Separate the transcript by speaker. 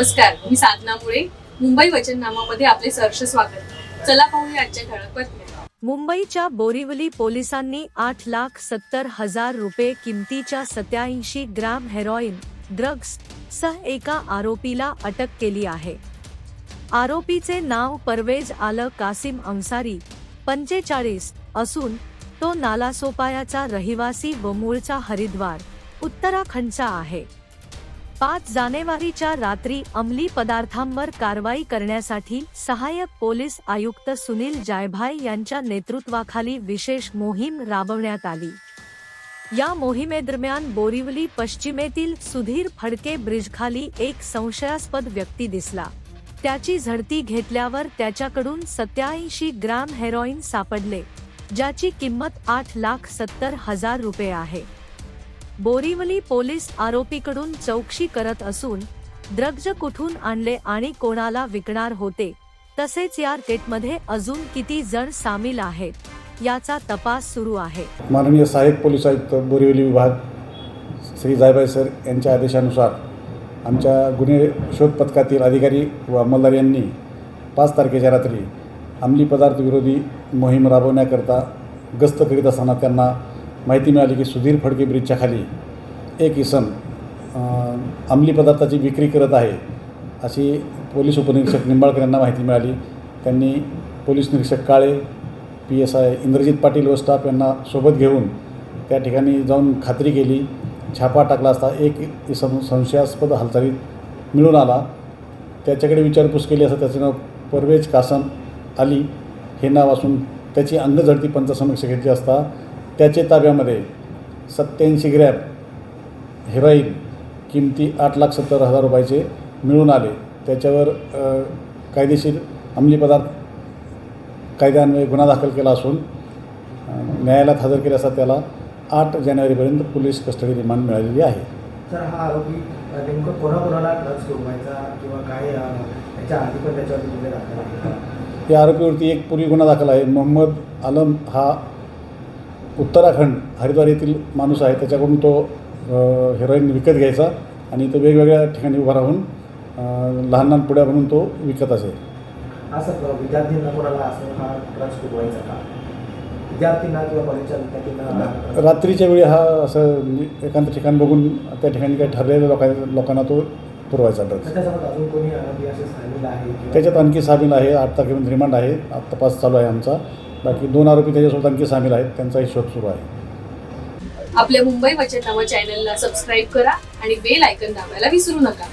Speaker 1: नमस्कार मी साधना मुळे. मुंबई वचननामामध्ये आपले सहर्ष स्वागत. चला पाहूया आजच्या ठळक बातम्या.
Speaker 2: मुंबईच्या बोरिवली पोलिसांनी आठ लाख सत्तर हजार रुपये किमतीच्या सत्याऐंशी ग्रॅम हेरॉईन ड्रग्स सह एका आरोपीला अटक केली आहे. आरोपीचे नाव परवेज आलं कासिम अंसारी पंचेचाळीस असून तो नालासोपायाचा रहिवासी व मूळचा हरिद्वार उत्तराखंडचा आहे. पाच जानेवारीच्या रात्री अंमली पदार्थांवर कारवाई करण्यासाठी सहाय्यक पोलीस आयुक्त सुनील जायभाय यांच्या नेतृत्वाखाली विशेष मोहीम राबवण्यात आली. या मोहिमेदरम्यान बोरिवली पश्चिमेतील सुधीर फडके ब्रिजखाली एक संशयास्पद व्यक्ती दिसला. त्याची झडती घेतल्यावर त्याच्याकडून सत्याऐंशी ग्रॅम हेरोईन सापडले ज्याची किंमत आठ लाख सत्तर हजार रुपये आहे. बोरिवली पोलीस आरोपीकडून चौकशी करत असून द्रग्ज कुठून आणले आणि कोणाला विकणार होते तसेच या रेटमध्ये अजून किती जण सामील आहेत याचा तपास सुरू आहे.
Speaker 3: माननीय सहाय्यक पोलीस आयुक्त बोरिवली विभाग श्री जायबाई सर यांच्या आदेशानुसार आमच्या गुन्हे शोध पथकातील अधिकारी व अंमलदार यांनी पाच तारखेच्या रात्री अंमली पदार्थ विरोधी मोहीम राबवण्याकरता गस्त करीत असताना त्यांना माहिती मिळाली की सुधीर फडके ब्रिजच्या खाली एक इसम अंमली पदार्थाची विक्री करत आहे अशी पोलीस उपनिरीक्षक निंबाळकर यांना माहिती मिळाली. त्यांनी पोलीस निरीक्षक Kale P S I Indrajit Patil व स्टाफ यांना सोबत घेऊन त्या ठिकाणी जाऊन खात्री केली. छापा टाकला असता एक इसम संशयास्पद हालचालीत मिळून आला. त्याच्याकडे विचारपूस केली असता त्याचं नाव परवेज कासम अली. हे नाव असून त्याची अंगझडती पंचसमीक्षा घेतली असता त्याचे ताब्यामध्ये सत्याऐंशी ग्रॅम हेरोईन किमती आठ लाख सत्तर हजार रुपयाचे मिळून आले. त्याच्यावर कायदेशीर अंमली पदार्थ कायद्यान्वये गुन्हा दाखल केला असून न्यायालयात हजर केले असता त्याला आठ जानेवारीपर्यंत पोलीस कस्टडी रिमांड मिळालेली आहे.
Speaker 4: तर हा आरोपी नेमकं कोणाकोणाला ड्रग्ज पुरवायचा किंवा काय त्याच्या आधी पण त्याच्यावरती गुन्हे दाखल
Speaker 3: आरोपीवरती एक पूर्वी गुन्हा दाखल आहे. मोहम्मद आलम हा उत्तराखंड हरिद्वार येथील माणूस आहे त्याच्याकडून तो हेरोईन विकत घ्यायचा आणि तो वेगवेगळ्या ठिकाणी उभा राहून लहान लहान पुड्या बनवून तो विकत असे
Speaker 4: असं अ, विद्यार्थ्यांना कोणाला असं हा ड्रग्ज पुरवायचा का? विद्यार्थ्यांना किंवा कॉलेजच्या विद्यार्थ्यांना
Speaker 3: रात्रीच्या वेळी हा असं एकांत ठिकाण बघून त्या ठिकाणी काही ठरलेल्या लोकां लोकांना तो पुरवायचा
Speaker 4: किंवा-
Speaker 3: त्याच्यात आणखी सामील आहे आठ तारखेपर्यंत रिमांड आहे तपास चालू आहे आमचा. बाकी दोन आरोपी त्याच्यासोबत आणखी सामील आहेत त्यांचाही शोध सुरू आहे.
Speaker 1: आपल्या मुंबई वचननामा चॅनलला सबस्क्राईब करा आणि बेल आयकन दाबायला विसरू नका.